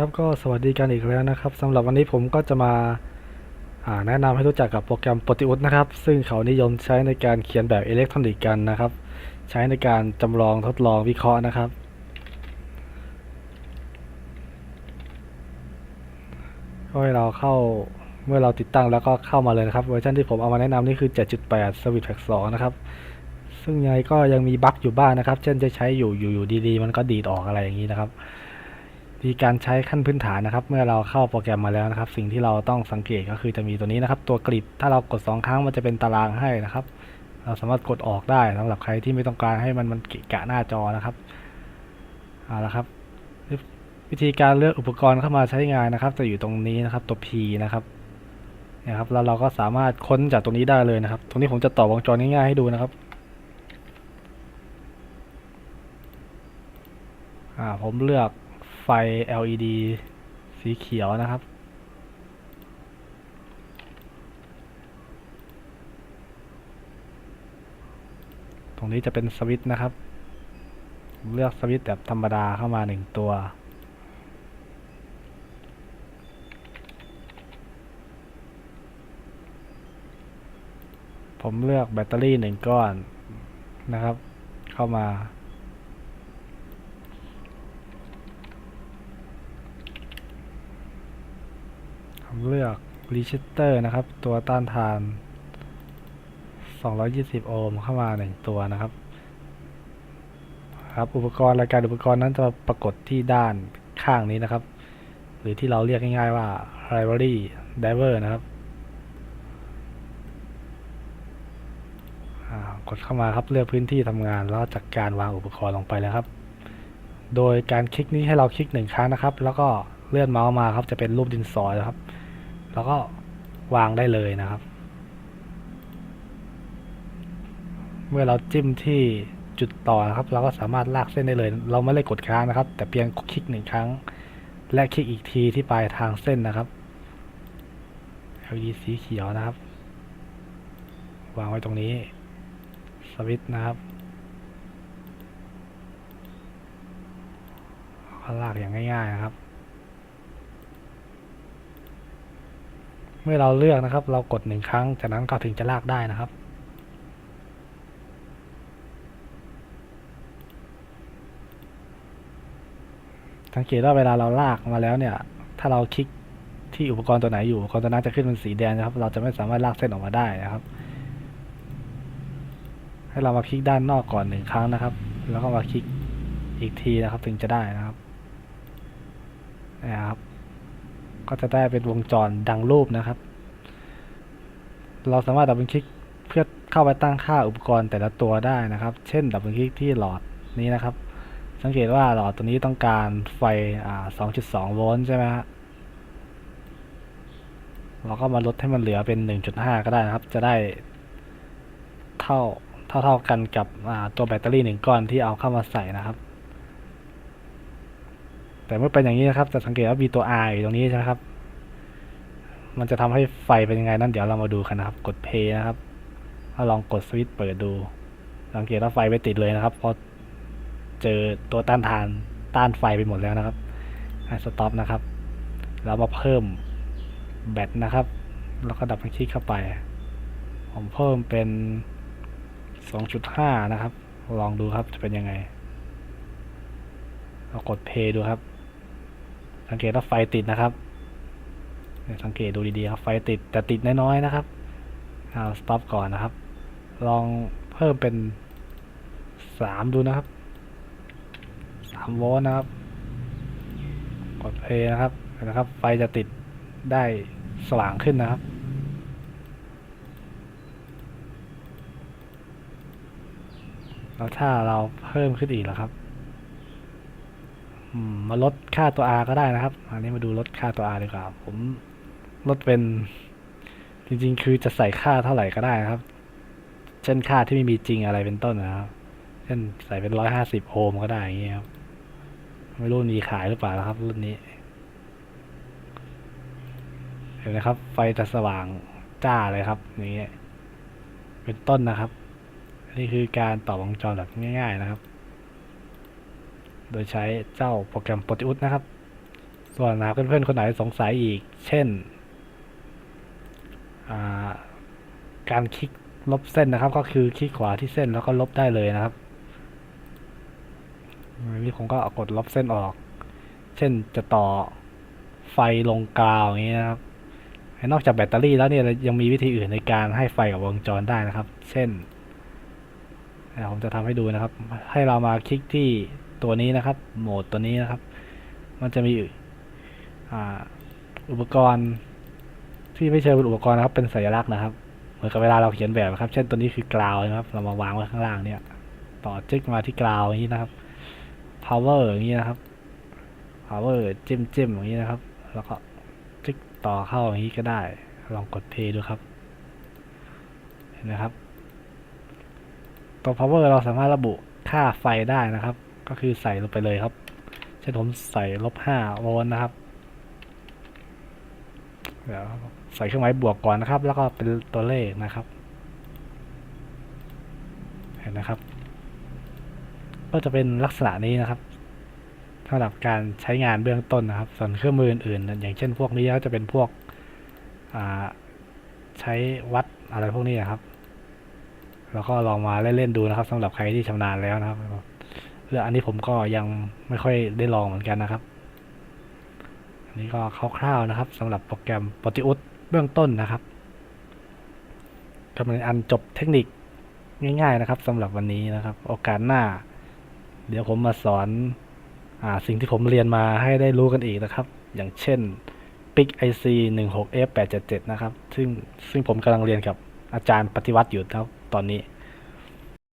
ครับก็สวัสดีกันอีกแล้วนะครับสำหรับวันนี้ผมก็จะมาาแนะนำให้รู้จักกับโปรแกรม Proteus นะครับ ซึ่งเขานิยมใช้ในการเขียนแบบอิเล็กทรอนิกส์กันนะครับ ใช้ในการจำลองทดลองวิเคราะห์นะครับ ก็ให้เราเข้าเมื่อเราติดตั้งแล้วก็เข้ามาเลยนะครับ เวอร์ชันที่ผมเอามาแนะนำนี่คือ 7.8 Service Pack 2นะครับ ซึ่งยังไงก็ยังมีบั๊กอยู่บ้างนะครับ เช่นจะใช้อยู่อยู่อยู่ดีๆ มันก็ดีดออกอะไรอย่างนี้นะครับ ธีการใช้ขั้นพื้นฐานนะครับ เมื่อเราเข้าโปรแกรมมาแล้วนะครับ สิ่งที่เราต้องสังเกตก็คือจะมีตัวนี้นะครับ ตัวกริดถ้าเรากด 2 ครั้งมันจะเป็นตารางให้นะครับ เราสามารถกดออกได้สำหรับใครที่ไม่ต้องการให้มันมันกะกะหน้าจอนะครับเอาละครับวิธีการเลือกอุปกรณ์เข้ามาใช้งานนะครับ จะอยู่ตรงนี้นะครับตัว P นะครับเนี่ยครับแล้วเราก็สามารถค้นจากตรงนี้ได้เลยนะครับ ตรงนี้ผมจะต่อวงจรง่ายๆให้ดูนะครับอ่าผมเลือก ไฟ LED สีเขียวนะครับ ตรงนี้จะเป็นสวิตช์นะครับ เลือกสวิตช์แบบธรรมดาเข้ามาหนึ่งตัว ผมเลือกแบตเตอรี่หนึ่งก้อนนะครับ เข้ามา ผมเลือก r e c h e s t e r นะครับ ตัวต้านทาน 220 โอห์มเข้ามาหนึ่งตัวนะครับ ครับ อุปกรณ์รายการอุปกรณ์นั้นจะปรากฏที่ด้านข้างนี้นะครับ หรือที่เราเรียกง่ายๆว่า Rivalry Diver นะครับอ่ากดเข้ามาครับเลือกพื้นที่ทำงานแล้วจัดการวางอุปกรณ์ลงไปแล้วครับ โดยการคลิกนี้ให้เราคลิกหนึ่งครั้งนะครับ แล้วก็เลื่อนเมาส์มาครับจะเป็นรูปดินสอนะครับ แล้วก็วางได้เลยนะครับ เมื่อเราจิ้มที่จุดต่อนะครับ เราก็สามารถลากเส้นได้เลย เราไม่ได้กดค้างนะครับ แต่เพียงคลิกหนึ่งครั้ง และคลิกอีกทีที่ปลายทางเส้นนะครับ LED สีเขียวนะครับ วางไว้ตรงนี้ สวิตช์นะครับก็ลากอย่างง่ายๆนะครับ มื่อเราเลือกนะครับ เรากดหนึ่งครั้ง จากนั้นก็ถึงจะลากได้นะครับ สังเกตว่าเวลาเราลากมาแล้วเนี่ย ถ้าเราคลิกที่อุปกรณ์ตัวไหนอยู่อุปกรณ์ตัวนั้นจะขึ้นเป็นสีแดงนะครับ เราจะไม่สามารถลากเส้นออกมาได้นะครับ ให้เรามาคลิกด้านนอกก่อนหนึ่งครั้งนะครับ แล้วก็มาคลิกอีกทีนะครับ ถึงจะได้นะครับนะครับ ก็จะได้เป็นวงจรดังรูปนะครับ เราสามารถดับเบิลคลิกเพื่อเข้าไปตั้งค่าอุปกรณ์แต่ละตัวได้นะครับ เช่นดับเบิลคลิกที่หลอดนี้นะครับ สังเกตว่าหลอดตัวนี้ต้องการไฟอ่า2.2 โวลต์ใช่ไหมฮะเราก็มาลดให้มันเหลือเป็น 1.5 ก็ได้นะครับ จะได้เท่าเท่าเท่ากันกับตัวแบตเตอรี่หนึ่งก้อนที่เอาเข้ามาใส่นะครับ แต่เมื่อเป็นอย่างนี้นะครับจะสังเกตว่ามีตัว R อยู่ตรงนี้ใช่ไหมครับ มันจะทำให้ไฟเป็นยังไงนั่นเดี๋ยวเรามาดูกันนะครับ กด play นะครับถ้าลองกดสวิตช์เปิดดู สังเกตว่าไฟไม่ติดเลยนะครับ เพราะเจอตัวต้านทานต้านไฟไปหมดแล้วนะครับให้สต็อปนะครับ แล้วมาเพิ่มแบตนะครับ แล้วก็ดับคลิกเข้าไป ผมเพิ่มเป็น 2.5 นะครับ ลองดูครับจะเป็นยังไงเรากด play ดูครับ สังเกตว่าไฟติดนะครับเนี่ยสังเกตดูดีๆครับ ไฟติดแต่ติดน้อยๆนะครับ เอาสต็อปก่อนนะครับ ลองเพิ่มเป็น3ดูนะครับ3โวลต์นะครับ กด play นะครับนะครับ ไฟจะติดได้สว่างขึ้นนะครับแล้วถ้าเราเพิ่มขึ้นอีกแล้วครับ มาลดค่าตัว R ก็ได้นะครับ อันนี้มาดูลดค่าตัว R ดีกว่า ผมลดเป็นจริงๆ คือจะใส่ค่าเท่าไหร่ก็ได้นะครับ เช่นค่าที่ไม่มีจริงอะไรเป็นต้นนะครับ เช่นใส่เป็นร้อยห้าสิบโอห์มก็ได้อย่างเงี้ยครับ ไม่รู้มีขายหรือเปล่านะครับ รุ่นนี้ เห็นไหมครับ ไฟจะสว่างจ้าเลยครับ อย่างเงี้ย เป็นต้นนะครับ นี่คือการต่อวงจรแบบง่าย ๆ นะครับ โดยใช้เจ้าโปรแกรม Proteus นะครับ ส่วนหากเพื่อนๆคนไหนสงสัยอีก เช่นาการคลิกลบเส้นนะครับ ก็คือคลิกขวาที่เส้นแล้วก็ลบได้เลยนะครับนนี้ผมก็กดลบเส้นออก เช่นจะต่อไฟลงกาวอย่างนี้นะครับ นอกจากแบตเตอรี่แล้วเนี่ยยังมีวิธีอื่นในการให้ไฟกับวงจรได้นะครับ เช่นผมจะทำให้ดูนะครับ ให้เรามาคลิกที่ ตัวนี้นะครับ โหมดตัวนี้นะครับ มันจะมีอุปกรณ์ที่ไม่เชิงเป็นอุปกรณ์นะครับ เป็นสัญลักษณ์นะครับ เหมือนกับเวลาเราเขียนแบบนะครับ เช่นตัวนี้คือกราวนะครับ เรามาวางไว้ข้างล่างเนี่ย ต่อจึ๊กมาที่กราวอย่างนี้นะครับ power อย่างนี้นะครับ power จิ้มจิ้มอย่างนี้นะครับ แล้วก็จึ๊กต่อเข้าอย่างนี้ก็ได้ ลองกดเพย์ดูครับ เห็นไหมครับ ตัว power เราสามารถระบุค่าไฟได้นะครับ ก็คือใส่ลงไปเลยครับ เช่นผมใส่ลบห้าโวลต์นะครับ เดี๋ยวใส่เครื่องหมายบวกก่อนนะครับ แล้วก็เป็นตัวเลขนะครับ เห็นนะครับ ก็จะเป็นลักษณะนี้นะครับสำหรับการใช้งานเบื้องต้นนะครับ ส่วนเครื่องมืออื่นๆอย่างเช่นพวกนี้ก็จะเป็นพวกใช้วัดอะไรพวกนี้นะครับ แล้วก็ลองมาเล่นๆดูนะครับสำหรับใครที่ชำนาญแล้วนะครับ เรื่องอันนี้ผมก็ยังไม่ค่อยได้ลองเหมือนกันนะครับ อันนี้ก็คร่าวๆนะครับสำหรับโปรแกรม p o t i u s เบื้องต้นนะครับก็เป็นอันจบเทคนิคง่าย ๆนะครับสำหรับวันนี้นะครับ โอกาสหน้า เดี๋ยวผมมาสอนอ่าสิ่งที่ผมเรียนมาให้ได้รู้กันอีกนะครับ อย่างเช่น PIC IC 16 F 877 นะครับ ซึ่งซึ่งผมกำลังเรียนกับอาจารย์ปฏิวัติอยู่ครับตอนนี้